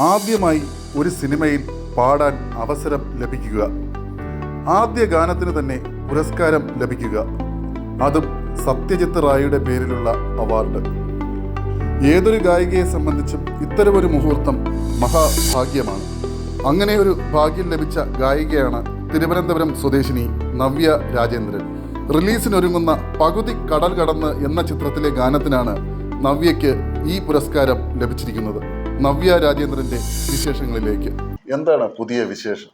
ആദ്യമായി ഒരു സിനിമയിൽ പാടാൻ അവസരം ലഭിക്കുക. ആദ്യ ഗാനത്തിന് തന്നെ പുരസ്കാരം ലഭിക്കുക. അതും സത്യജിത്ത് റായിയുടെ പേരിലുള്ള അവാർഡ്. ഏതൊരു ഗായികയെ സംബന്ധിച്ചും ഇത്തരമൊരു മുഹൂർത്തം മഹാഭാഗ്യമാണ്. അങ്ങനെ ഒരു ഭാഗ്യം ലഭിച്ച ഗായികയാണ് തിരുവനന്തപുരം സ്വദേശിനി നവ്യ രാജേന്ദ്രൻ. റിലീസിനൊരുങ്ങുന്ന പകുതി കടൽ കടന്ന് എന്ന ചിത്രത്തിലെ ഗാനത്തിനാണ് നവ്യയ്ക്ക് ഈ പുരസ്കാരം ലഭിച്ചിരിക്കുന്നത്. നവ്യ രാജേന്ദ്രന്റെ വിശേഷങ്ങളിലേക്ക്. എന്താണ് പുതിയ വിശേഷം?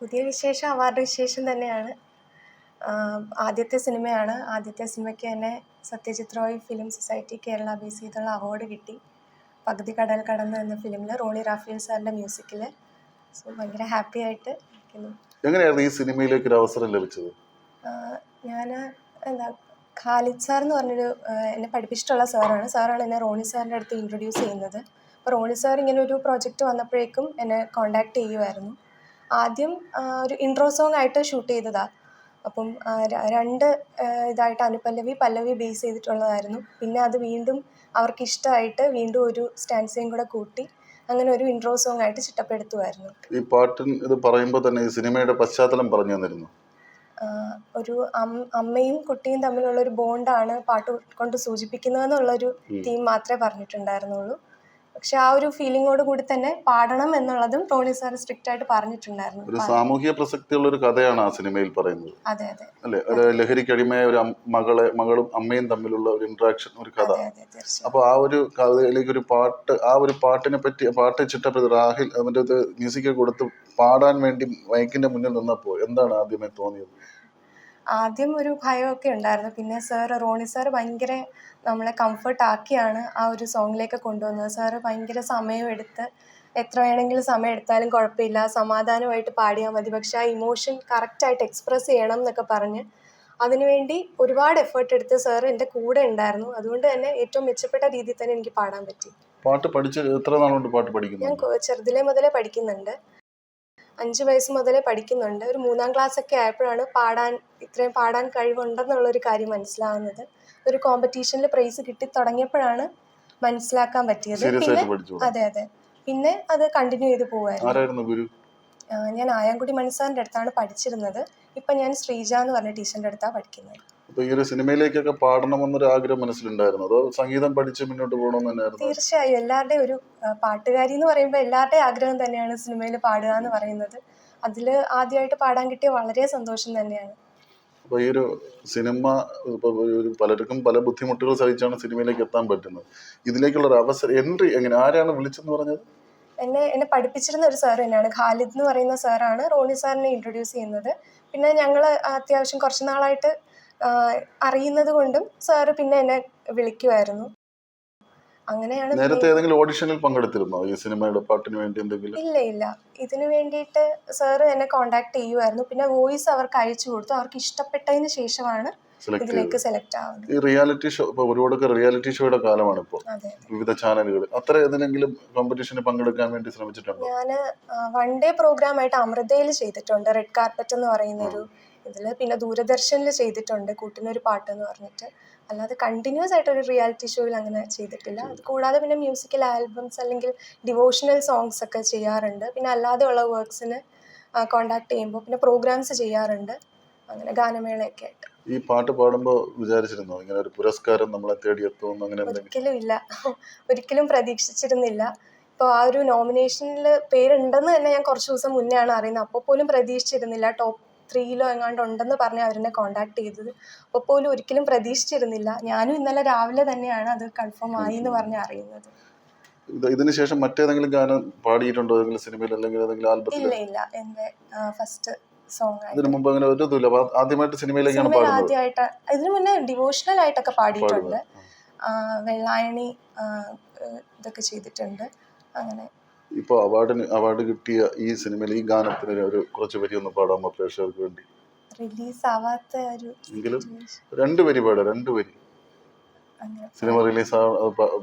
പുതിയ വിശേഷം അവാർഡ് വിശേഷം തന്നെയാണ്. ആദ്യത്തെ സിനിമയാണ്. ആദ്യത്തെ സിനിമയ്ക്ക് തന്നെ Satyajit Ray film society Kerala base ചെയ്തുള്ള അവാർഡ് കിട്ടി. പകുതി കടൽ കടന്ന് എന്ന ഫിലിമിൽ റോണി റാഫേൽ സാറിന്റെ മ്യൂസിക്കിൽ സോ ഭയങ്കര ഹാപ്പി ആയിട്ട് ഇരിക്കുന്നു. എങ്ങനെയായിരുന്നു ഈ സിനിമയിലേക്ക് ഒരു അവസരം ലഭിച്ചത്? ഞാൻ എന്താ ഖാലിദ് സാർ എന്ന് പറഞ്ഞൊരു എന്നെ പഠിപ്പിച്ചിട്ടുള്ള സാറാണ്. സാറാണ് എന്നെ റോണി സാറിന്റെ അടുത്ത് ഇൻട്രൊഡ്യൂസ് ചെയ്യുന്നത്. അപ്പോൾ റോണി സാർ ഇങ്ങനെ ഒരു പ്രോജക്റ്റ് വന്നപ്പോഴേക്കും എന്നെ കോണ്ടാക്ട് ചെയ്യുമായിരുന്നു ആദ്യം ഒരു ഇൻട്രോ സോങ് ആയിട്ട് ഷൂട്ട് ചെയ്തതാണ് അപ്പം രണ്ട് ഇതായിട്ട് അനുപല്ലവി പല്ലവി ബേസ് ചെയ്തിട്ടുള്ളതായിരുന്നു. പിന്നെ അത് വീണ്ടും അവർക്ക് ഇഷ്ടമായിട്ട് വീണ്ടും ഒരു സ്റ്റാൻസയും കൂടെ കൂട്ടി അങ്ങനെ ഒരു ഇൻട്രോ സോങ് ആയിട്ട് ചിട്ടപ്പെടുത്തുമായിരുന്നു ഈ പാട്ടിൻ ഇത് പറയുമ്പോൾ തന്നെ ഈ സിനിമയുടെ പശ്ചാത്തലം പറഞ്ഞു തന്നിരുന്നു. ഒരു അമ്മയും കുട്ടിയും തമ്മിലുള്ള ഒരു ബോണ്ടാണ് പാട്ട് കൊണ്ട് സൂചിപ്പിക്കുന്നതെന്നുള്ളൊരു തീം മാത്രമേ പറഞ്ഞിട്ടുണ്ടായിരുന്നുള്ളൂ. പക്ഷെ ആ ഒരു ഫീലിങ്ങോട് കൂടി തന്നെ പാടണം എന്നുള്ളതും ടോണി സാർ സ്ട്രിക്റ്റ് ആയിട്ട് പറഞ്ഞിട്ടുണ്ടായിരുന്നു. ഒരു സാമൂഹ്യ പ്രസക്തിയുള്ള ഒരു കഥയാണ് ആ സിനിമയിൽ പറയുന്നത്. അതെ അതെ. അല്ലെ? ഒരു ലഹരിക്കടിമയായ ഒരു മകളെ മകളും അമ്മയും തമ്മിലുള്ള ഒരു ഇന്ററാക്ഷൻ ഒരു കഥ. അപ്പൊ ആ ഒരു കഥയിലേക്ക് ഒരു പാട്ട് ആ ഒരു പാട്ടിനെ പറ്റി പാട്ട് ചിട്ടപ്പെടുത്തി രാഹിൽ അതിന്റെ മ്യൂസിക് കൊടുത്ത് പാടാൻ വേണ്ടി മൈക്കിന്റെ മുന്നിൽ നിന്നപ്പോൾ എന്താണ് ആദ്യമേ തോന്നിയത്? ആദ്യം ഒരു ഭയമൊക്കെ ഉണ്ടായിരുന്നു. പിന്നെ സാർ റോണി സാർ ഭയങ്കര നമ്മളെ കംഫർട്ട് ആക്കിയാണ് ആ ഒരു സോങ്ങിലേക്ക് കൊണ്ടുവന്നത്. സാറ് ഭയങ്കര സമയം എടുത്ത് എത്ര വേണമെങ്കിലും സമയം എടുത്താലും കുഴപ്പമില്ല. സമാധാനമായിട്ട് പാടിയാൽ മതി. പക്ഷെ ആ ഇമോഷൻ കറക്റ്റായിട്ട് എക്സ്പ്രസ് ചെയ്യണം എന്നൊക്കെ പറഞ്ഞ് അതിനുവേണ്ടി ഒരുപാട് എഫേർട്ട് എടുത്ത് സാർ എന്റെ കൂടെ ഉണ്ടായിരുന്നു. അതുകൊണ്ട് തന്നെ ഏറ്റവും മെച്ചപ്പെട്ട രീതിയിൽ തന്നെ എനിക്ക് പാടാൻ പറ്റി. പാട്ട് പഠിച്ച് എത്ര നാളുകൊണ്ട് പാട്ട് പഠിക്കുന്നു ഞാൻ ചെറുതിലേ മുതലേ പഠിക്കുന്നുണ്ട്. അഞ്ച് വയസ്സ് മുതലേ പഠിക്കുന്നുണ്ട്. ഒരു മൂന്നാം ക്ലാസ് ഒക്കെ ആയപ്പോഴാണ് പാടാൻ ഇത്രയും പാടാൻ കഴിവുണ്ടെന്നുള്ളൊരു കാര്യം മനസ്സിലാവുന്നത്. ഒരു കോമ്പറ്റീഷനിൽ പ്രൈസ് കിട്ടി തുടങ്ങിയപ്പോഴാണ് മനസ്സിലാക്കാൻ പറ്റിയത്. പിന്നെ അതെ അതെ. പിന്നെ അത് കണ്ടിന്യൂ ചെയ്ത് പോവായിരുന്നു. ഞാൻ ആയാങ്കുടി മണിസാറിന്റെ അടുത്താണ് പഠിച്ചിരുന്നത്. ഇപ്പം ഞാൻ ശ്രീജ എന്ന് പറഞ്ഞ ടീച്ചറിന്റെ അടുത്താണ് പഠിക്കുന്നത്. അപ്പൊ ഈ ഒരു സിനിമയിലേക്കൊക്കെ പാടണമെന്നൊരു ആഗ്രഹം മനസ്സിലുണ്ടായിരുന്നു. അതോ സംഗീതം പഠിച്ച് മുന്നോട്ട് പോകണം തന്നെയായിരുന്നു? തീർച്ചയായും. എല്ലാവരുടെയും ഒരു പാട്ടുകാരി എന്ന് പറയുമ്പോൾ എല്ലാവരുടെയും ആഗ്രഹം തന്നെയാണ് സിനിമയിൽ പാടുക എന്ന് പറയുന്നത്. അതിൽ ആദ്യമായിട്ട് പാടാൻ കിട്ടിയ വളരെ സന്തോഷം തന്നെയാണ്. അപ്പൊ ഈ ഒരു സിനിമ പലർക്കും പല ബുദ്ധിമുട്ടുകൾ സഹിച്ചാണ് സിനിമയിലേക്ക് എത്താൻ പറ്റുന്നത്. ഇതിലേക്കുള്ള ഒരു അവസരം എൻട്രി എങ്ങനെ ആരാണ് വിളിച്ചെന്ന് പറഞ്ഞത്? എന്നെ എന്നെ പഠിപ്പിച്ചിരുന്ന ഒരു സാർ തന്നെയാണ്. ഖാലിദ് എന്ന് പറയുന്ന സാറാണ് റോണി സാറിനെ ഇൻട്രൊഡ്യൂസ് ചെയ്യുന്നത്. പിന്നെ ഞങ്ങൾ അത്യാവശ്യം കുറച്ച് നാളായിട്ട് അറിയുന്നത് കൊണ്ടും സാറ് പിന്നെ എന്നെ വിളിക്കുമായിരുന്നു അങ്ങനെയാണ് നേരത്തെ ഏതെങ്കിലും ഓഡിഷനിൽ പങ്കെടുത്തിരുന്നോ? ഈ സിനിമയുടെ പാട്ടിന് വേണ്ടി എന്തെങ്കിലും? ഇല്ല ഇല്ല. ഇതിനു വേണ്ടിയിട്ട് സാറ് എന്നെ കോണ്ടാക്ട് ചെയ്യുമായിരുന്നു പിന്നെ വോയിസ് അവർക്ക് അയച്ചു കൊടുത്തു. അവർക്ക് ഇഷ്ടപ്പെട്ടതിന് ശേഷമാണ് ഇതിലേക്ക് സെലക്ട് ആവുന്നത്. ഈ റിയാലിറ്റി ഷോ ഇപ്പൊ ഒരുപാടൊക്കെ റിയാലിറ്റി ഷോയുടെ കാലമാണ് ഇപ്പോൾ വിവിധ ചാനലുകൾ അത്ര ഏതെങ്കിലും കോമ്പറ്റീഷന് പങ്കെടുക്കാൻ വേണ്ടി ശ്രമിച്ചിട്ടുണ്ടോ? ഞാൻ വൺ ഡേ പ്രോഗ്രാം ആയിട്ട് അമൃതയിൽ ചെയ്തിട്ടുണ്ട്. റെഡ് കാർപ്പറ്റ് എന്ന് പറയുന്ന ഒരു ഇതിൽ പിന്നെ ദൂരദർശനിൽ ചെയ്തിട്ടുണ്ട് കൂട്ടിനൊരു പാട്ട് എന്ന് പറഞ്ഞിട്ട്. അല്ലാതെ കണ്ടിന്യൂസ് ആയിട്ട് ഒരു റിയാലിറ്റി ഷോയിൽ അങ്ങനെ ചെയ്തിട്ടില്ല. അത് കൂടാതെ പിന്നെ മ്യൂസിക്കൽ ആൽബംസ് അല്ലെങ്കിൽ ഡിവോഷണൽ സോങ്സ് ഒക്കെ ചെയ്യാറുണ്ട്. പിന്നെ അല്ലാതെ ഉള്ള വർക്ക്സിന് കോണ്ടാക്ട് ചെയ്യുമ്പോൾ പിന്നെ പ്രോഗ്രാംസ് ചെയ്യാറുണ്ട്. അങ്ങനെ ഗാനമേളയൊക്കെ ആയിട്ട്. ഈ പാട്ട് പാടുമ്പോൾ വിചാരിച്ചിരുന്നോ? ഇങ്ങനെ ഒരു പുരസ്കാരം നമ്മളെ തേടി എത്തുമെന്ന് അങ്ങനെ ഒരിക്കലും ഇല്ല. ഒരിക്കലും പ്രതീക്ഷിച്ചിരുന്നില്ല. ഇപ്പോൾ ആ ഒരു നോമിനേഷനിൽ പേരുണ്ടെന്ന് തന്നെ ഞാൻ കുറച്ച് ദിവസം മുന്നേ ആണ് അറിയുന്നത്. അപ്പോൾ പോലും പ്രതീക്ഷിച്ചിരുന്നില്ല. ടോപ്പ് ത്രീയിലോ എങ്ങാണ്ട് ഉണ്ടെന്ന് പറഞ്ഞ് അവരെന്നെ കോണ്ടാക്ട് ചെയ്തത്. അപ്പോൾ പോലും ഒരിക്കലും പ്രതീക്ഷിച്ചിരുന്നില്ല. ഞാനും ഇന്നലെ രാവിലെ തന്നെയാണ് അത് കൺഫേം ആയി എന്ന് പറഞ്ഞ് അറിയുന്നത്. ഇതിനുശേഷം ഇതിന് ശേഷം മറ്റേതെങ്കിലും ഗാനം പാടിയിട്ടുണ്ടോ? ഏതെങ്കിലും സിനിമയിൽ അല്ലെങ്കിൽ ഏതെങ്കിലും ആൽബത്തിൽ ഇല്ല ഇല്ല. എന്റെ ഫസ്റ്റ് സോങ് ഇതിനു മുമ്പ് അങ്ങനെ ഒരു ഇതുമില്ല. ആദ്യമായിട്ട് സിനിമയിലേക്കാണ് പാടുന്നത്. ആദ്യമായിട്ട് ഇതിനു മുന്നേ ഡിവോഷണൽ ആയിട്ടൊക്കെ പാടിയിട്ടുണ്ട്. വെള്ളായണി ഇതൊക്കെ ചെയ്തിട്ടുണ്ട്. അങ്ങനെ. ഇപ്പോൾ അവാർഡിന് അവാർഡ് കിട്ടിയ ഈ സിനിമയിൽ ഈ ഗാനത്തിന് ഒരു കുറച്ച് വരി ഒന്ന് പാടാമോ പ്രേക്ഷകർക്ക് വേണ്ടി? റിലീസ് ആവാത്ത ഒരു എങ്കിലും രണ്ട് വരി പാടാം രണ്ട് വരി. സിനിമ റിലീസ്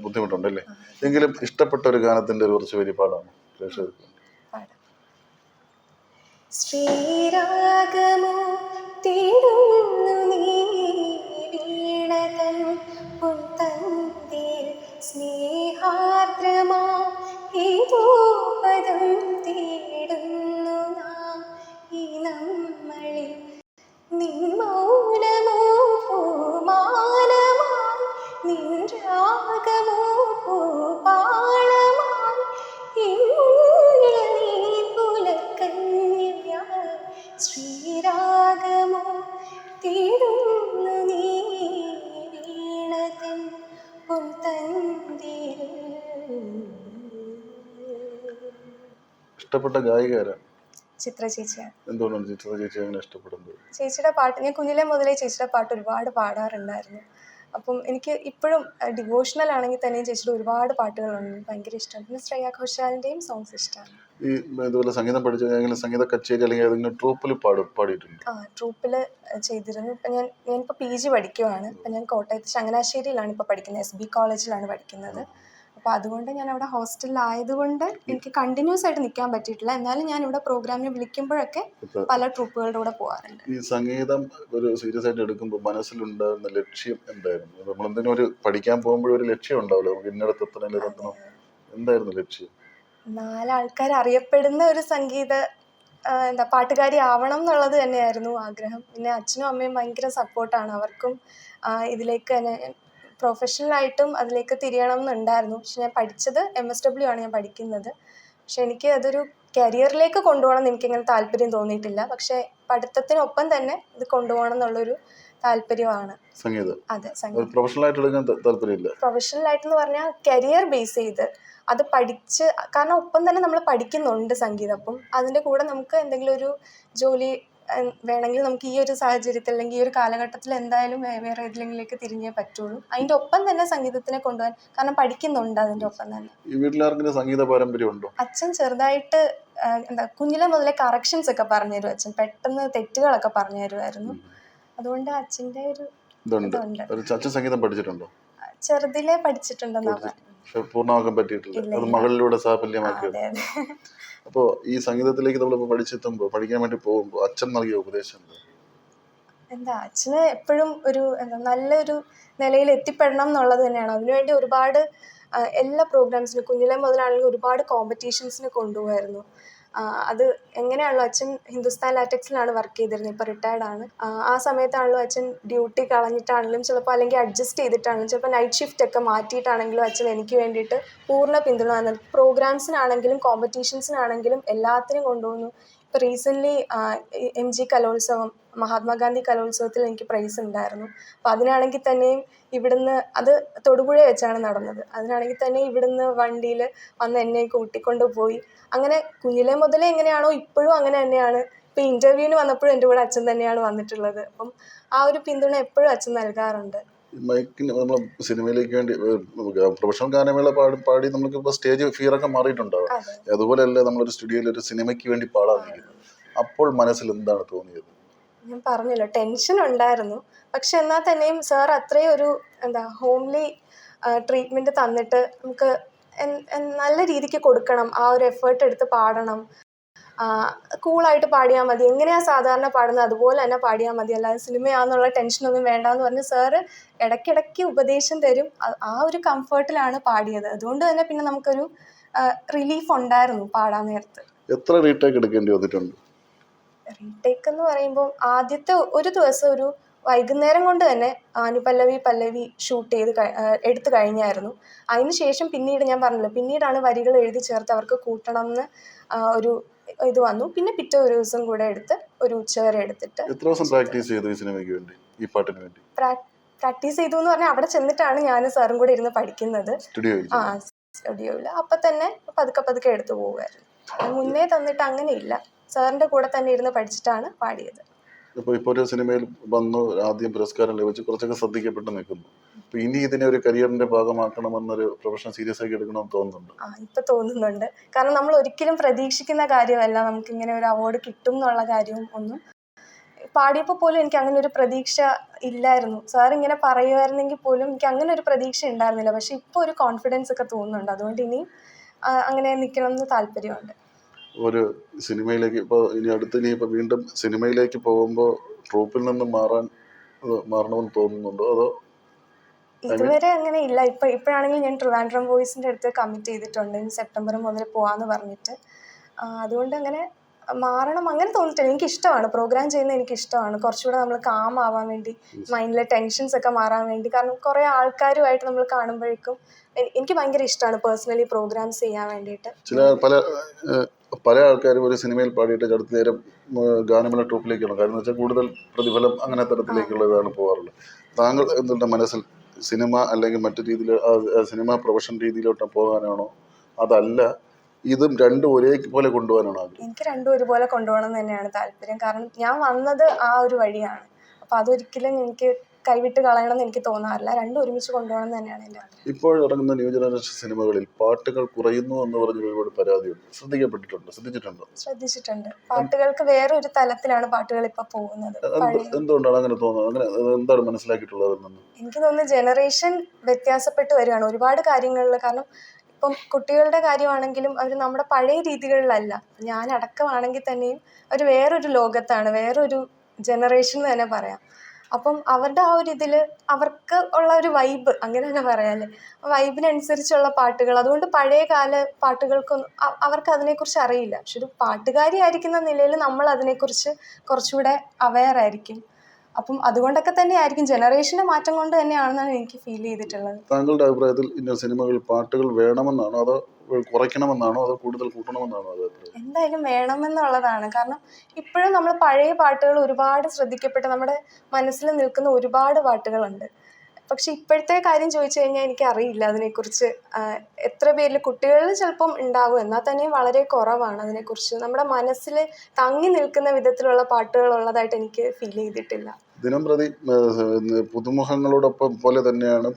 ബുദ്ധിമുട്ടുണ്ടല്ലേ? എങ്കിലും ഇഷ്ടപ്പെട്ട ഒരു ഗാനത്തിന്റെ ഒരു കുറച്ച് വരി പാടാമോ പ്രേക്ഷകർക്ക് ശ്രീരാഗമോ തേടുന്നു നീ വീണതൻ ഏതോപദം തേടുന്നു നാം ഈ നമ്മളിൽ. നിന്മ ഇഷ്ടപ്പെട്ട ഗായിക ആരാണ് ചിത്ര ചേച്ചിയാണ് എന്തുകൊണ്ടാണ് ചിത്ര ചേച്ചി അങ്ങനെ ഇഷ്ടപ്പെടുന്നത്? ചേച്ചിയുടെ പാട്ട് ഞാൻ കുഞ്ഞിലെ മുതലേ ചേച്ചിയുടെ പാട്ട് ഒരുപാട് പാടാറുണ്ടായിരുന്നു. അപ്പം എനിക്ക് ഇപ്പോഴും ഡിവോഷണൽ ആണെങ്കിൽ തന്നെയും ചേച്ചിയുടെ ഒരുപാട് പാട്ടുകളുണ്ട്. ഭയങ്കര ഇഷ്ടമാണ് പിന്നെ ശ്രേയ ഘോഷാലിന്റെയും സോങ്സ് ഇഷ്ടമാണ്. ഈ ഇതുപോലെ സംഗീതം പഠിച്ച ഏതെങ്കിലും സംഗീത കച്ചേരി അല്ലെങ്കിൽ ഏതെങ്കിലും ട്രൂപ്പിൽ പാടും പാടിയിട്ടുണ്ട്? ആ ട്രൂപ്പിൽ ചെയ്തിരുന്നു. ഇപ്പം ഞാൻ ഞാനിപ്പോൾ പി ജി പഠിക്കുവാണ്. അപ്പം ഞാൻ കോട്ടയത്ത് ചങ്ങനാശ്ശേരിയിലാണ് ഇപ്പോൾ പഠിക്കുന്നത്. എസ് ബി കോളേജിലാണ് പഠിക്കുന്നത്. അപ്പോൾ അതുകൊണ്ട് ഞാൻ അവിടെ ഹോസ്റ്റലിലായതുകൊണ്ട് എനിക്ക് കണ്ടിന്യൂസ് ആയിട്ട് നിൽക്കാൻ പറ്റിയിട്ടില്ല. എന്നാലും ഞാൻ ഇവിടെ പ്രോഗ്രാമിന് വിളിക്കുമ്പോഴൊക്കെ പല ട്രൂപ്പുകളുടെ കൂടെ പോകാറുണ്ട് ഈ സംഗീതം ഒരു സീരിയസ് ആയിട്ട് എടുക്കുമ്പോൾ മനസ്സിലുണ്ടാകുന്ന ലക്ഷ്യം എന്തായിരുന്നു? നമ്മൾ എന്തിനും ഒരു പഠിക്കാൻ പോകുമ്പോഴും ഒരു ലക്ഷ്യം ഉണ്ടാവില്ല ഇന്നിടത്തെത്തണം ഇന്നടത്ത് എത്തണം? ഇതെത്തണം എന്തായിരുന്നു ലക്ഷ്യം? നാലാൾക്കാർ അറിയപ്പെടുന്ന ഒരു സംഗീത എന്താ പാട്ടുകാരി ആവണം എന്നുള്ളത് തന്നെയായിരുന്നു ആഗ്രഹം. പിന്നെ അച്ഛനും അമ്മയും ഭയങ്കര സപ്പോർട്ടാണ് അവർക്കും ഇതിലേക്ക് തന്നെ പ്രൊഫഷണലായിട്ടും അതിലേക്ക് തിരിയണം എന്നുണ്ടായിരുന്നു. പക്ഷെ ഞാൻ പഠിച്ചത് എം എസ് ഡബ്ല്യു ആണ് ഞാൻ പഠിക്കുന്നത്. പക്ഷെ എനിക്ക് അതൊരു കരിയറിലേക്ക് കൊണ്ടുപോകണം എന്ന് എനിക്കങ്ങനെ താല്പര്യം തോന്നിയിട്ടില്ല. പക്ഷെ പഠിത്തത്തിനൊപ്പം തന്നെ ഇത് കൊണ്ടുപോകണം എന്നുള്ളൊരു താല്പര്യമാണ്. സംഗീതം. അതെ സംഗീതം. എടുക്കാൻ താല്പര്യമില്ല ആയിട്ടെന്ന് പറഞ്ഞാൽ കരിയർ ബേസ് ചെയ്ത് അത് പഠിച്ച് കാരണം ഒപ്പം തന്നെ നമ്മൾ പഠിക്കുന്നുണ്ട് സംഗീതം. അപ്പം അതിന്റെ കൂടെ നമുക്ക് എന്തെങ്കിലും ഒരു ജോലി വേണമെങ്കിൽ നമുക്ക് ഈ ഒരു സാഹചര്യത്തിൽ അല്ലെങ്കിൽ ഈ ഒരു കാലഘട്ടത്തിൽ എന്തായാലും വേറെ ഏതിലെങ്കിലേക്ക് തിരിഞ്ഞേ പറ്റുള്ളൂ. അതിന്റെ ഒപ്പം തന്നെ സംഗീതത്തിനെ കൊണ്ടുപോകാൻ കാരണം പഠിക്കുന്നുണ്ട് അതിന്റെ ഒപ്പം തന്നെ. ഈ വീട്ടിലാർക്കെങ്കിലും സംഗീത പാരമ്പര്യം ഉണ്ടോ അച്ഛൻ ചെറുതായിട്ട് എന്താ കുഞ്ഞിലെ മുതലേ കറക്ഷൻസ് ഒക്കെ പറഞ്ഞു തരും അച്ഛൻ. പെട്ടെന്ന് തെറ്റുകളൊക്കെ പറഞ്ഞു തരുമായിരുന്നു അതുകൊണ്ട് അച്ഛന്റെ ഒരു ഇതുണ്ട്. സംഗീതം പഠിച്ചിട്ടുണ്ടോ? ചെറുതിലേ പഠിച്ചിട്ടുണ്ടെന്നാണ് പൂർണമാക്കാൻ പറ്റിയിട്ടില്ല. അത് മകളിലൂടെ സാഫല്യമാക്കി അപ്പോൾ ഈ സംഗീതത്തിലേക്ക് നമ്മൾ പഠിച്ചെത്തുമ്പോൾ പഠിക്കാൻ വേണ്ടി പോകുമ്പോൾ അച്ഛൻ നൽകിയ ഉപദേശം എന്താ? അച്ഛന് എപ്പോഴും ഒരു എന്താ നല്ലൊരു നിലയിൽ എത്തിപ്പെടണം എന്നുള്ളത് തന്നെയാണ്. അതിനുവേണ്ടി ഒരുപാട് എല്ലാ പ്രോഗ്രാംസിനും കുഞ്ഞിലെ മുതലാണെങ്കിൽ ഒരുപാട് കോമ്പറ്റീഷൻസിന് കൊണ്ടുപോകായിരുന്നു അത് എങ്ങനെയാണല്ലോ അച്ഛൻ ഹിന്ദുസ്ഥാൻ ലാറ്റക്സിലാണ് വർക്ക് ചെയ്തിരുന്നത് ഇപ്പോൾ റിട്ടയർഡ് ആണ്. ആ, സമയത്താണല്ലോ അച്ഛൻ ഡ്യൂട്ടി കളഞ്ഞിട്ടാണെങ്കിലും ചിലപ്പോൾ അല്ലെങ്കിൽ അഡ്ജസ്റ്റ് ചെയ്തിട്ടാണെങ്കിലും ചിലപ്പോൾ നൈറ്റ് ഷിഫ്റ്റ് ഒക്കെ മാറ്റിയിട്ടാണെങ്കിലും അച്ഛൻ എനിക്ക് വേണ്ടിയിട്ട് പൂർണ പിന്തുണ തന്നത്. പ്രോഗ്രാംസിനാണെങ്കിലും കോമ്പറ്റീഷൻസിനാണെങ്കിലും എല്ലാത്തിനും കൊണ്ടുപോകുന്നു ഇപ്പോൾ റീസെന്റ്ലി എം ജി കലോത്സവം മഹാത്മാഗാന്ധി കലോത്സവത്തിൽ എനിക്ക് പ്രൈസ് ഉണ്ടായിരുന്നു. അപ്പോൾ അതിനാണെങ്കിൽ തന്നെയും ഇവിടുന്ന് അത് തൊടുപുഴ വെച്ചാണ് നടന്നത്. അതിനാണെങ്കിൽ തന്നെ ഇവിടുന്ന് വണ്ടിയിൽ വന്ന് എന്നെ കൂട്ടിക്കൊണ്ട് പോയി. അങ്ങനെ കുഞ്ഞിലെ മുതലേ എങ്ങനെയാണോ ഇപ്പോഴും അങ്ങനെ തന്നെയാണ്. ഇപ്പോൾ ഇന്റർവ്യൂവിന് വന്നപ്പോഴും എന്റെ കൂടെ അച്ഛൻ തന്നെയാണ് വന്നിട്ടുള്ളത്. അപ്പം ആ ഒരു പിന്തുണ എപ്പോഴും അച്ഛൻ നൽകാറുണ്ട്. മൈക്കിന് നമ്മൾ സിനിമയിലേക്ക് വേണ്ടി പ്രൊഫഷണൽ ഗാനമേള പാടി പാടി നമുക്ക് ഇപ്പോൾ സ്റ്റേജ് ഫിയറൊക്കെ മാറിയിട്ടുണ്ടാവും. അതെ. അതുപോലെയല്ല നമ്മളൊരു സ്റ്റുഡിയോയിൽ ഒരു സിനിമയ്ക്ക് വേണ്ടി പാടാൻ നിൽക്കുന്നത് അപ്പോൾ മനസ്സിൽ എന്താണ് തോന്നിയത്? ഞാൻ പറഞ്ഞല്ലോ ടെൻഷൻ ഉണ്ടായിരുന്നു. പക്ഷെ എന്നാൽ തന്നെയും സാർ അത്രയും ഒരു എന്താ ഹോംലി ട്രീറ്റ്മെന്റ് തന്നിട്ട് നമുക്ക് നല്ല രീതിക്ക് കൊടുക്കണം ആ ഒരു എഫേർട്ട് എടുത്ത് പാടണം. കൂളായിട്ട് പാടിയാൽ മതി. എങ്ങനെയാണ് സാധാരണ പാടുന്നത്? അതുപോലെ തന്നെ പാടിയാൽ മതി. അല്ലാതെ സിനിമയാണെന്നുള്ള ടെൻഷനൊന്നും വേണ്ടെന്ന് പറഞ്ഞ് സാറ് ഇടയ്ക്കിടയ്ക്ക് ഉപദേശം തരും. ആ- ആ ഒരു കംഫർട്ടിലാണ് പാടിയത്. അതുകൊണ്ട് തന്നെ പിന്നെ നമുക്കൊരു റിലീഫ് ഉണ്ടായിരുന്നു പാടാൻ നേരത്ത്. എത്ര റീടേക്ക് എടുക്കേണ്ടി വന്നിട്ടുണ്ട്? റീടേക്ക് എന്ന് പറയുമ്പോൾ ആദ്യത്തെ ഒരു ദിവസം ഒരു വൈകുന്നേരം കൊണ്ട് തന്നെ അനുപല്ലവി പല്ലവി ഷൂട്ട് ചെയ്ത് എടുത്തു കഴിഞ്ഞായിരുന്നു. അതിനുശേഷം പിന്നീട് ഞാൻ പറഞ്ഞല്ലോ പിന്നീടാണ് വരികൾ എഴുതി ചേർത്ത് അവർക്ക് കൂട്ടണം എന്ന് ഒരു ഇത് വന്നു. പിന്നെ പിറ്റേ ഒരു ദിവസം കൂടെ എടുത്ത് ഒരു ഉച്ചവരെ എടുത്തിട്ട് എത്ര ദിവസം പ്രാക്ടീസ് ചെയ്തു ഈ സിനിമയ്ക്ക് വേണ്ടി? ഈ പാട്ടിന് വേണ്ടി? പ്രാക്ടീസ് ചെയ്തു എന്ന് പറഞ്ഞാൽ അവിടെ ചെന്നിട്ടാണ് ഞാൻ സാറും കൂടെ ഇരുന്ന് പഠിക്കുന്നത്. ആ സ്റ്റുഡിയോയിൽ അപ്പൊ തന്നെ പതുക്കെ പതുക്കെ എടുത്തു പോവുമായിരുന്നു. മുന്നേ തന്നിട്ട് അങ്ങനെയില്ല. സാറിന്റെ കൂടെ തന്നെ ഇരുന്ന് പഠിച്ചിട്ടാണ് പാടിയത്. ഇപ്പോൾ ഇപ്പോൾ ഒരു സിനിമയിൽ വന്നു ആദ്യം പുരസ്കാരം ലഭിച്ച് കുറച്ചൊക്കെ ശ്രദ്ധിക്കപ്പെട്ട് നിൽക്കുന്നു. അപ്പൊ ഇനി ഇതിനെ ഒരു കരിയറിന്റെ ഭാഗമാക്കണമെന്നൊരു പ്രൊഫഷൻ സീരിയസ് ആക്കി എടുക്കണമെന്ന് തോന്നുന്നുണ്ട്. ആ ഇപ്പൊ തോന്നുന്നുണ്ട്. കാരണം നമ്മൾ ഒരിക്കലും പ്രതീക്ഷിക്കുന്ന കാര്യമല്ല. നമുക്ക് ഇങ്ങനെ ഒരു അവാർഡ് കിട്ടും എന്നുള്ള കാര്യവും ഒന്നും. പാടിയപ്പോൾ പോലും എനിക്ക് അങ്ങനെ ഒരു പ്രതീക്ഷ ഇല്ലായിരുന്നു. സാർ ഇങ്ങനെ പറയുമായിരുന്നെങ്കിൽ പോലും എനിക്ക് അങ്ങനെ ഒരു പ്രതീക്ഷ ഉണ്ടായിരുന്നില്ല. പക്ഷെ ഇപ്പോൾ ഒരു കോൺഫിഡൻസ് ഒക്കെ തോന്നുന്നുണ്ട്. അതുകൊണ്ട് ഇനി അങ്ങനെ നിൽക്കണം എന്ന് താല്പര്യമുണ്ട്. ഒരു സിനിമയിലേക്ക് ഇപ്പോൾ ഇനി അടുത്ത് ഇനി ഇപ്പോൾ വീണ്ടും സിനിമയിലേക്ക് പോകുമ്പോൾ ട്രൂപ്പിൽ നിന്ന് മാറാൻ മാറണമെന്ന് തോന്നുന്നുണ്ടോ? അതോ ഇതുവരെ അങ്ങനെ ഇല്ല. ഇപ്പൊ ഇപ്പോഴാണെങ്കിൽ ഞാൻ ട്രിവാൻഡ്രം ബോയ്സിന്റെ അടുത്ത് കമ്മിറ്റ് ചെയ്തിട്ടുണ്ട്. ഇനി സെപ്റ്റംബർ മുതൽ പോവാന്ന് പറഞ്ഞിട്ട്. അതുകൊണ്ട് അങ്ങനെ മാറണം. അങ്ങനെ തോന്നിയിട്ടില്ല എനിക്ക് ഇഷ്ടമാണ്. പ്രോഗ്രാം ചെയ്യുന്നത് എനിക്ക് ഇഷ്ടമാണ്. കുറച്ചുകൂടെ നമ്മൾ കാം ആവാൻ വേണ്ടി മൈൻഡിലെ ടെൻഷൻസ് ഒക്കെ മാറാൻ വേണ്ടി. കാരണം കുറേ ആൾക്കാരുമായിട്ട് നമ്മൾ കാണുമ്പോഴേക്കും എനിക്ക് ഭയങ്കര ഇഷ്ടമാണ് പേഴ്സണലി പ്രോഗ്രാംസ് ചെയ്യാൻ വേണ്ടിയിട്ട്. ചില പല പല ആൾക്കാരും ഒരു സിനിമയിൽ പാടിയിട്ട് അടുത്ത നേരം ഗാനമേള ട്രൂപ്പിലേക്കാണ് കാരണം എന്ന് വെച്ചാൽ കൂടുതൽ പ്രതിഫലം അങ്ങനെ തരത്തിലേക്കുള്ളതാണ് പോകാറുള്ളത് താങ്കൾ എന്തുണ്ട് മനസ്സിൽ? സിനിമ അല്ലെങ്കിൽ മറ്റു രീതിയിൽ സിനിമ പ്രൊഫഷൻ രീതിയിലോട്ട് പോകാനാണോ? അതല്ല ഇതും രണ്ടും ഒരേ പോലെ കൊണ്ടുപോകാനാണോ എനിക്ക് രണ്ടും ഒരുപോലെ കൊണ്ടുപോകണം തന്നെയാണ് താല്പര്യം. കാരണം ഞാൻ വന്നത് ആ ഒരു വഴിയാണ്. അപ്പം അതൊരിക്കലും എനിക്ക് കൈവിട്ട് കളയണം എന്ന് എനിക്ക് തോന്നാറില്ല. രണ്ടും ഒരുമിച്ച് കൊണ്ടുപോകണം തന്നെയാണ് എന്റെ ഇപ്പോൾ ഇറങ്ങുന്ന ന്യൂ ജനറേഷൻ സിനിമകളിൽ പാട്ടുകൾ കുറയുന്നു എന്ന് പറഞ്ഞ ഒരുപാട് പരാതിയുണ്ട്. ശ്രദ്ധിക്കപ്പെട്ടിട്ടുണ്ട്? ശ്രദ്ധിച്ചിട്ടുണ്ട്? ശ്രദ്ധിച്ചിട്ടുണ്ട്. പാട്ടുകൾക്ക് വേറെ ഒരു തലത്തിലാണ് പാട്ടുകൾ ഇപ്പൊ പോകുന്നത്. എന്തുകൊണ്ടാണ് അങ്ങനെ തോന്നുന്നത്? അങ്ങനെ എന്താണ് മനസ്സിലാക്കിയിട്ടുള്ളത് എനിക്ക് തോന്നുന്നു ജനറേഷൻ വ്യത്യാസപ്പെട്ട് വരികയാണ് ഒരുപാട് കാര്യങ്ങളിൽ. കാരണം ഇപ്പം കുട്ടികളുടെ കാര്യമാണെങ്കിലും അവർ നമ്മുടെ പഴയ രീതികളിലല്ല. ഞാൻ അടക്കമാണെങ്കിൽ തന്നെയും അവർ വേറൊരു ലോകത്താണ് വേറൊരു ജനറേഷൻ എന്ന് തന്നെ പറയാം. അപ്പം അവരുടെ ആ ഒരു ഇതിൽ അവർക്ക് ഉള്ള ഒരു വൈബ് അങ്ങനെ തന്നെ പറയാല്ലേ വൈബിനനുസരിച്ചുള്ള പാട്ടുകൾ. അതുകൊണ്ട് പഴയ കാല പാട്ടുകൾക്കൊന്നും അവർക്ക് അതിനെക്കുറിച്ച് അറിയില്ല. പക്ഷെ ഒരു പാട്ടുകാരി ആയിരിക്കുന്ന നിലയിൽ നമ്മൾ അതിനെക്കുറിച്ച് കുറച്ചുകൂടെ അവെയർ ആയിരിക്കും. അപ്പം അതുകൊണ്ടൊക്കെ തന്നെ ആയിരിക്കും ജനറേഷന്റെ മാറ്റം കൊണ്ട് തന്നെയാണെന്നാണ് എനിക്ക് ഫീൽ ചെയ്തിട്ടുള്ളത്. താങ്കളുടെ അഭിപ്രായത്തിൽ ഇന്ന സിനിമകളിൽ പാട്ടുകൾ വേണമെന്നാണോ? അതോ കുറയ്ക്കണമെന്നാണോ അതോ കൂടുതൽ കൂട്ടണമെന്നാണോ അത് എന്തായാലും വേണമെന്നുള്ളതാണ്. കാരണം ഇപ്പോഴും നമ്മൾ പഴയ പാട്ടുകൾ ഒരുപാട് ശ്രദ്ധിക്കപ്പെട്ട് നമ്മുടെ മനസ്സിൽ നിൽക്കുന്ന ഒരുപാട് പാട്ടുകളുണ്ട്. പക്ഷെ ഇപ്പോഴത്തെ കാര്യം ചോദിച്ചു കഴിഞ്ഞാൽ എനിക്ക് അറിയില്ല അതിനെക്കുറിച്ച് എത്ര പേരിൽ കുട്ടികളിൽ ചിലപ്പം ഉണ്ടാവും. എന്നാൽ തന്നെയും വളരെ കുറവാണ് അതിനെക്കുറിച്ച്. നമ്മുടെ മനസ്സിൽ തങ്ങി നിൽക്കുന്ന വിധത്തിലുള്ള പാട്ടുകൾ ഉള്ളതായിട്ട് എനിക്ക് ഫീൽ ചെയ്തിട്ടില്ല. ദിനം പ്രതി പുതുമുഖങ്ങളോടൊപ്പം പോലെ തന്നെയാണ്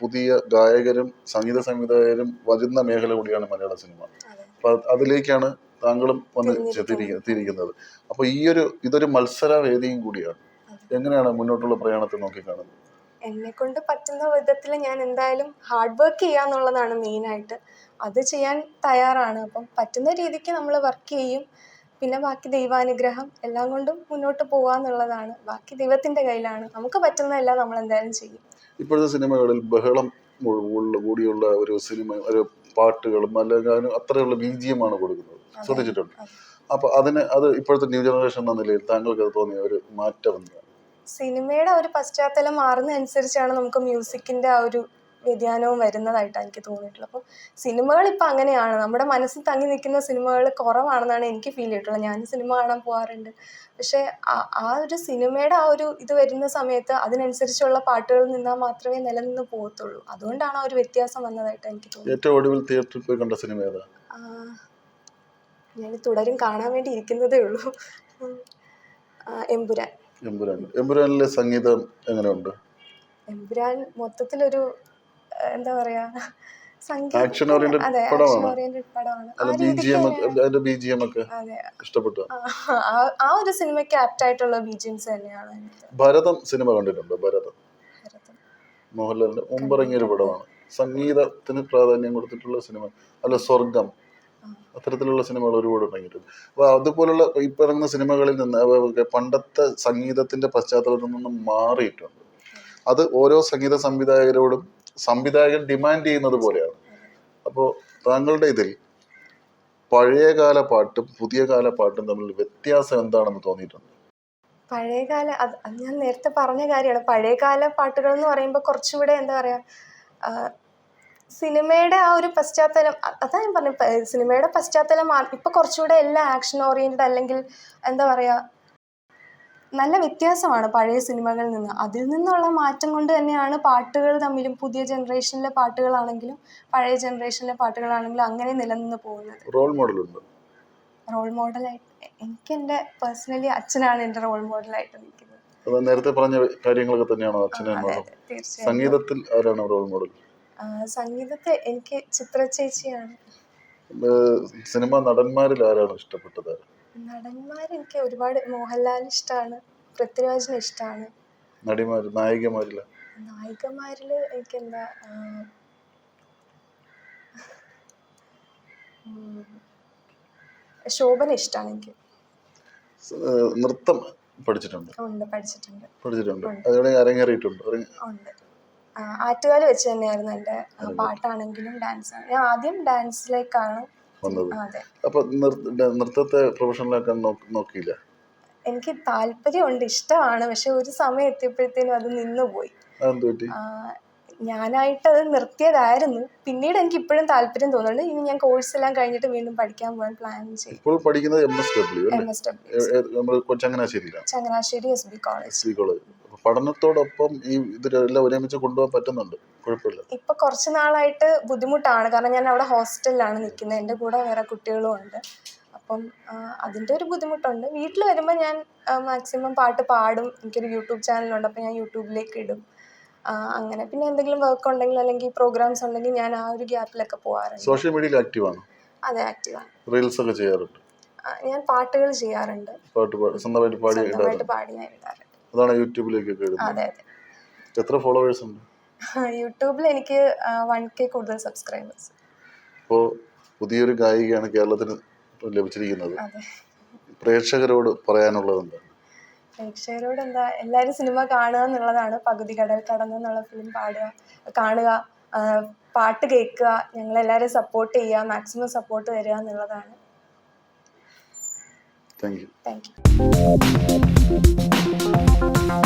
പുതിയ ഗായകരും സംഗീത സംവിധായകരും വരുന്ന മേഖല കൂടിയാണ് മലയാള സിനിമ. അപ്പൊ അതിലേക്കാണ് താങ്കളും വന്ന് എത്തിയിരിക്കുന്നത് അപ്പൊ ഈ ഒരു ഇതൊരു മത്സര വേദിയും കൂടിയാണ് എങ്ങനെയാണ് മുന്നോട്ടുള്ള പ്രയാണത്തെ നോക്കി കാണുന്നത് എന്നെ കൊണ്ട് പറ്റുന്ന വിധത്തിൽ ഞാൻ എന്തായാലും ഹാർഡ് വർക്ക് ചെയ്യാന്നുള്ളതാണ് മെയിനായിട്ട്. അത് ചെയ്യാൻ തയ്യാറാണ്. അപ്പം പറ്റുന്ന രീതിക്ക് നമ്മൾ വർക്ക് ചെയ്യും. പിന്നെ ബാക്കി ദൈവാനുഗ്രഹം എല്ലാം കൊണ്ടും മുന്നോട്ട് പോവാന്നുള്ളതാണ്. ബാക്കി ദൈവത്തിന്റെ കയ്യിലാണ്. നമുക്ക് പറ്റുന്നതെല്ലാം നമ്മൾ എന്തായാലും ചെയ്യും. ഇപ്പോഴത്തെ സിനിമകളിൽ ബഹളം കൂടിയുള്ള ഒരു സിനിമ ഒരു പാട്ടുകളും അല്ലെങ്കിൽ അത്രയുള്ള ബീജിയമാണ് കൊടുക്കുന്നത്. ശ്രദ്ധിച്ചിട്ടുണ്ട്. അപ്പൊ അതിന് അത് ഇപ്പോഴത്തെ ന്യൂ ജനറേഷൻ എന്ന നിലയിൽ താങ്കൾക്ക് അത് തോന്നിയ ഒരു മാറ്റം എന്താണ്? സിനിമയുടെ ഒരു പശ്ചാത്തലം മാറുന്നതനുസരിച്ചാണ് നമുക്ക് മ്യൂസിക്കിന്റെ ആ ഒരു വ്യതിയാനവും വരുന്നതായിട്ടാണ് എനിക്ക് തോന്നിയിട്ടുള്ളത്. അപ്പം സിനിമകൾ ഇപ്പം അങ്ങനെയാണ്. നമ്മുടെ മനസ്സിൽ തങ്ങി നിൽക്കുന്ന സിനിമകൾ കുറവാണെന്നാണ് എനിക്ക് ഫീൽ ചെയ്തിട്ടുള്ളത്. ഞാൻ സിനിമ കാണാൻ പോകാറുണ്ട് പക്ഷേ ആ- ഒരു സിനിമയുടെ ആ ഒരു ഇത് വരുന്ന സമയത്ത് അതിനനുസരിച്ചുള്ള പാട്ടുകൾ നിന്നാൽ മാത്രമേ നിലനിന്ന് പോകത്തുള്ളൂ അതുകൊണ്ടാണ് ആ ഒരു വ്യത്യാസം വന്നതായിട്ട് എനിക്ക് തോന്നുന്നത്. ഏറ്റവും ഒടുവിൽ തിയേറ്ററിൽ പോയി കണ്ട സിനിമ ഏതാ? ഞാൻ തുടരും കാണാൻ വേണ്ടി ഇരിക്കുന്നതേ ഉള്ളൂ. എമ്പുരാൻ. എമ്പുരാൻ. എമ്പുരാനിലെ സംഗീതം എങ്ങനെയുണ്ട്? എമ്പുരാൻ മൊത്തത്തിലൊരു എന്താ പറയാ? ആക്ഷൻ ഓറിയന്റഡ് പടമാണ്? ഇഷ്ടപ്പെട്ടു? ആ, ഒരു സിനിമയ്ക്ക് ആപ്റ്റ് ആയിട്ടുള്ള ബിജിഎംസ് തന്നെയാണ് ഭരതം സിനിമ കണ്ടിട്ടുണ്ടോ? ഭരതം ഭരതം. മുമ്പിറങ്ങിയ ഒരു പടമാണ്. സംഗീതത്തിന് പ്രാധാന്യം കൊടുത്തിട്ടുള്ള സിനിമ. അല്ല സ്വർഗം അത്തരത്തിലുള്ള സിനിമകൾ ഒരുപാട് ഇറങ്ങിയിട്ടുണ്ട്. അപ്പൊ അതുപോലുള്ള ഇപ്പൊ ഇറങ്ങുന്ന സിനിമകളിൽ നിന്ന് പണ്ടത്തെ സംഗീതത്തിന്റെ പശ്ചാത്തലത്തിൽ നിന്നും മാറിയിട്ടുണ്ട്. അത് ഓരോ സംഗീത സംവിധായകരോടും സംവിധായകൻ ഡിമാൻഡ് ചെയ്യുന്നത് പോലെയാണ്. അപ്പോൾ താങ്കളുടെ ഇതിൽ പഴയകാല പാട്ടും പുതിയ കാല പാട്ടും തമ്മിൽ വ്യത്യാസം എന്താണെന്ന് തോന്നിയിട്ടുണ്ട്? പഴയകാല അത് ഞാൻ നേരത്തെ പറഞ്ഞ കാര്യമാണ്. പഴയകാല പാട്ടുകൾ എന്ന് പറയുമ്പോൾ കുറച്ചുകൂടെ എന്താ പറയുക സിനിമയുടെ ആ ഒരു പശ്ചാത്തലം അതാ ഞാൻ പറഞ്ഞത് സിനിമയുടെ പശ്ചാത്തലം ഇപ്പം കുറച്ചുകൂടെ എല്ലാം ആക്ഷൻ ഓറിയന്റഡ് അല്ലെങ്കിൽ എന്താ പറയാ നല്ല വ്യത്യാസമാണ് പഴയ സിനിമകളിൽ നിന്ന്. അതിൽ നിന്നുള്ള മാറ്റം കൊണ്ട് തന്നെയാണ് പാട്ടുകൾ തമ്മിലും പുതിയ ജനറേഷനിലെ പാട്ടുകളാണെങ്കിലും പഴയ ജനറേഷനിലെ പാട്ടുകളാണെങ്കിലും അങ്ങനെ നിലനിന്ന് പോകുന്നത്. റോൾ മോഡലുണ്ട് റോൾ മോഡലായിട്ട് എനിക്ക് എന്റെ പേഴ്സണലി അച്ഛനാണ് എന്റെ റോൾ മോഡലായിട്ട് നിൽക്കുന്നത്. നേരത്തെ പറഞ്ഞ കാര്യങ്ങളൊക്കെ തന്നെയാണോ അച്ഛനും സംഗീതത്തിൽ ആരാണ് റോൾ മോഡൽ? സംഗീതത്തെ എനിക്ക് ചിത്ര ചേച്ചിയാണ്. സിനിമ നടന്മാരിൽ ആരാണ് ഇഷ്ടപ്പെട്ടത്? നടന്മാർ എനിക്ക് ഒരുപാട് മോഹൻലാൽ ഇഷ്ടമാണ് പൃഥ്വിരാജിനെ ഇഷ്ടമാണ് നടിമാർ നായികമാരില്ല നായികമാരിൽ എനിക്ക് എന്താ ശോഭന ഇഷ്ടമാണ് എനിക്ക്. നൃത്തം പഠിച്ചിട്ടുണ്ട്. ഉണ്ട് പഠിച്ചിട്ടുണ്ട്. പഠിച്ചിട്ടുണ്ട്. അരങ്ങേറിയിട്ടുണ്ട്. ഉണ്ട്. ആ, ആറ്റുകാൽ വെച്ച് തന്നെയായിരുന്നു എന്റെ പാട്ടാണെങ്കിലും ഡാൻസ് ഞാൻ ആദ്യം ഡാൻസിലേക്കാണ് വന്നത് അപ്പൊ നൃത്തത്തെ പ്രൊഫഷണലാക്കാൻ നോക്ക് നോക്കിയില്ല? എനിക്ക് താല്പര്യമുണ്ട് ഇഷ്ടമാണ് പക്ഷെ ഒരു സമയം എത്തിയപ്പോഴത്തേനും അത് നിന്നുപോയി. ഞാനായിട്ട് അത് നിർത്തിയതായിരുന്നു. പിന്നീട് എനിക്ക് ഇപ്പോഴും താല്പര്യം തോന്നുന്നുണ്ട്. ഇനി ഞാൻ കോഴ്സ് എല്ലാം കഴിഞ്ഞിട്ട് വീണ്ടും പഠിക്കാൻ പോകാൻ പ്ലാൻ ചെയ്യും. ഇപ്പോൾ പഠിക്കുന്നത് M S W M S W കൊച്ചങ്ങനാശ്ശേരിയിലാണ്? Changanassery S B college പഠനത്തോടൊപ്പം ഈ ഇതിലെല്ലാം ഒരുമിച്ച് കൊണ്ടുപോകാൻ പറ്റുന്നുണ്ട്. കുഴപ്പമില്ല. ഇപ്പൊ കുറച്ച് നാളായിട്ട് ബുദ്ധിമുട്ടാണ്. കാരണം ഞാൻ അവിടെ ഹോസ്റ്റലിലാണ് നിൽക്കുന്നത്. എന്റെ കൂടെ വേറെ കുട്ടികളും ഉണ്ട്. അപ്പം അതിന്റെ ഒരു ബുദ്ധിമുട്ടുണ്ട്. വീട്ടിൽ വരുമ്പോൾ ഞാൻ മാക്സിമം പാട്ട് പാടും. എനിക്കൊരു യൂട്യൂബ് ചാനലുണ്ട്. അപ്പോൾ ഞാൻ യൂട്യൂബിലേക്ക് ഇടും. അങ്ങനെ പിന്നെ എന്തെങ്കിലും വർക്ക് ഉണ്ടെങ്കിൽ അല്ലെങ്കിൽ പ്രോഗ്രാംസ് ഉണ്ടെങ്കിൽ ഞാൻ ആ ഒരു ഗ്യാപ്പിലൊക്കെ പോകാറുണ്ട് സോഷ്യൽ മീഡിയയിൽ ആക്റ്റീവാണ് അതെ ആക്റ്റീവാണ് റീൽസ് ഒക്കെ ചെയ്യാറുണ്ട്. ഞാൻ പാട്ടുകൾ ചെയ്യാറുണ്ട്. പാട്ട് പാടി സ്വന്തമായിട്ട് പാടി സ്വന്തമായിട്ട് പാടി ഞാൻ ഇടാറുണ്ട് അതാണ് യൂട്യൂബിലേക്കൊക്കെ അതെ അതെ. എത്ര ഫോളോവേഴ്സ് ഉണ്ട്? യൂട്യൂബിൽ എനിക്ക് വൺ കെ കൂടുതൽ സബ്സ്ക്രൈബേഴ്സ് ഇപ്പോൾ പുതിയൊരു ഗായികയാണ് കേരളത്തിന് ലഭിച്ചിരിക്കുന്നത്. അതെ. പ്രേക്ഷകരോട് പറയാനുള്ളത് എന്താണ് പ്രേക്ഷകരോട് എന്താ എല്ലാവരും സിനിമ കാണുക എന്നുള്ളതാണ്. പകുതി കടൽ കടന്നു എന്നുള്ള ഫിലിം പാടുക. കാണുക പാട്ട് കേൾക്കുക. ഞങ്ങളെല്ലാവരും സപ്പോർട്ട് ചെയ്യുക മാക്സിമം സപ്പോർട്ട് തരിക എന്നുള്ളതാണ്. Thank you thank you Música